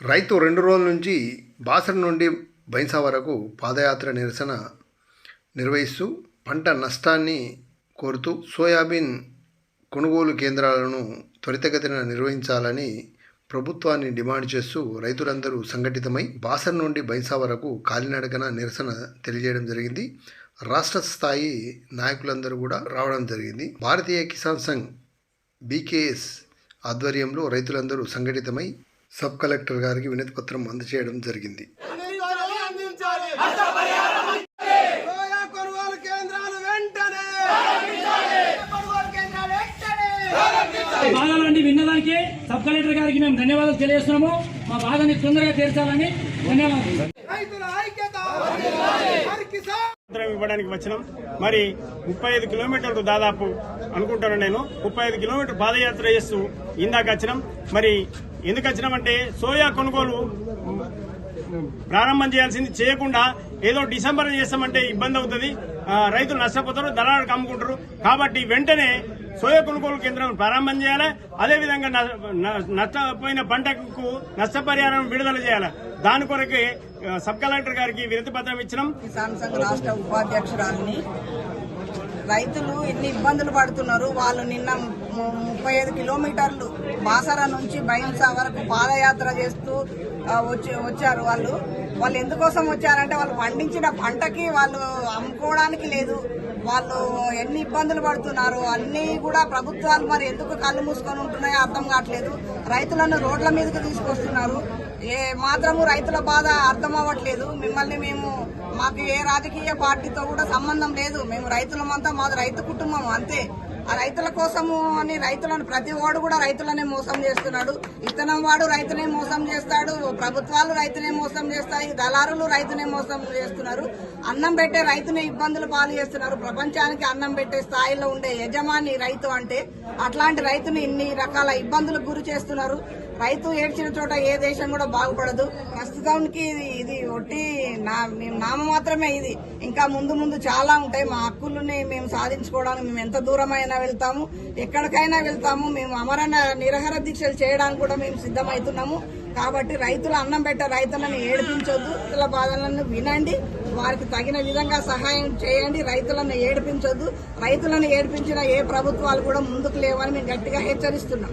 రైతు రెండు రోజుల నుంచి బాసర నుండి బైన్సా వరకు పాదయాత్ర నిరసన నిర్వహిస్తూ పంట నష్టాన్ని కోరుతూ సోయాబీన్ కొనుగోలు కేంద్రాలను త్వరితగతిన నిర్వహించాలని ప్రభుత్వాన్ని డిమాండ్ చేస్తూ రైతులందరూ సంఘటితమై బాసర్ నుండి బైన్సా వరకు కాలినడకన నిరసన తెలియజేయడం జరిగింది. రాష్ట్ర స్థాయి నాయకులందరూ కూడా రావడం జరిగింది. భారతీయ కిసాన్ సంఘ్ బీకేఎస్ ఆధ్వర్యంలో రైతులందరూ సంఘటితమై సబ్ కలెక్టర్ గారికి వినతి పత్రం అందజేయడం జరిగింది. బాధలన్నీ విన్నదానికి సబ్ కలెక్టర్ గారికి మేము ధన్యవాదాలు తెలియజేస్తున్నాము. మా బాధని తొందరగా తీర్చాలని ధన్యవాదాలు. ఇవ్వడానికి వచ్చినాం. మరి ముప్పై ఐదు కిలోమీటర్లు దాదాపు అనుకుంటాను నేను. ముప్పై ఐదు కిలోమీటర్ పాదయాత్ర చేస్తూ ఇందాక వచ్చినాం. మరి ఎందుకు వచ్చినామంటే సోయా కొనుగోలు ప్రారంభం చేయాల్సింది చేయకుండా ఏదో డిసెంబర్ చేస్తామంటే ఇబ్బంది అవుతుంది. రైతులు నష్టపోతారు దళారులకు అమ్ముకుంటారు. కాబట్టి వెంటనే సోయా కొనుగోలు కేంద్రం ప్రారంభం చేయాలి. అదేవిధంగా నష్టపోయిన పంటకు నష్టపరిహారం విడుదల చేయాలి. దాని కొరకే సబ్ కలెక్టర్ గారికి వినతి పత్రం ఇచ్చినాం. కిసాన్ సంఘ్ రాష్ట్ర ఉపాధ్యక్షురాలని రైతులు ఎన్ని ఇబ్బందులు పడుతున్నారు వాళ్ళు నిన్న ముప్పై ఐదు కిలోమీటర్లు బాసర నుంచి బైన్సా వరకు పాదయాత్ర చేస్తూ వచ్చి వచ్చారు వాళ్ళు. వాళ్ళు ఎందుకోసం వచ్చారంటే వాళ్ళు పండించిన పంటకి వాళ్ళు అమ్ముకోవడానికి లేదు. వాళ్ళు ఎన్ని ఇబ్బందులు పడుతున్నారు అన్నీ కూడా ప్రభుత్వాలు మరి ఎందుకు కళ్ళు మూసుకొని ఉంటున్నాయో అర్థం కావట్లేదు. రైతులను రోడ్ల మీదకి తీసుకొస్తున్నారు. ఏ మాత్రము రైతుల బాధ అర్థం అవ్వట్లేదు మిమ్మల్ని మేము మాకు ఏ రాజకీయ పార్టీతో కూడా సంబంధం లేదు. మేము రైతులమంతా మాది రైతు కుటుంబం అంతే. రైతుల కోసము అని రైతులను ప్రతి వాడు కూడా రైతులనే మోసం చేస్తున్నాడు. ఇతనం వాడు రైతునే మోసం చేస్తాడు. ప్రభుత్వాలు రైతునే మోసం చేస్తాయి. దళారులు రైతునే మోసం చేస్తున్నారు. అన్నం పెట్టే రైతునే ఇబ్బందులు పాలు చేస్తున్నారు. ప్రపంచానికి అన్నం పెట్టే స్థాయిలో ఉండే యజమాని రైతు అంటే అట్లాంటి రైతుని ఇన్ని రకాల ఇబ్బందులకు గురి చేస్తున్నారు. రైతు ఏడ్చిన చోట ఏ దేశం కూడా బాగుపడదు. ప్రస్తుతానికి ఇది ఇది ఒట్టి నా నామ మాత్రమే ఇది. ఇంకా ముందు ముందు చాలా ఉంటాయి. మా హక్కులని మేము సాధించుకోవడానికి మేము ఎంత దూరమైనా వెళ్తాము. ఎక్కడికైనా వెళ్తాము. మేము అమరణ నిరహర దీక్షలు చేయడానికి కూడా మేము సిద్ధమవుతున్నాము కాబట్టి రైతుల అన్నం పెట్టే రైతులను ఏడిపించొద్దు. రైతుల బాధలను వినండి. వారికి తగిన విధంగా సహాయం చేయండి. రైతులను ఏడిపించొద్దు. రైతులను ఏడిపించిన ఏ ప్రభుత్వాలు కూడా ముందుకు లేవని మేము గట్టిగా హెచ్చరిస్తున్నాం.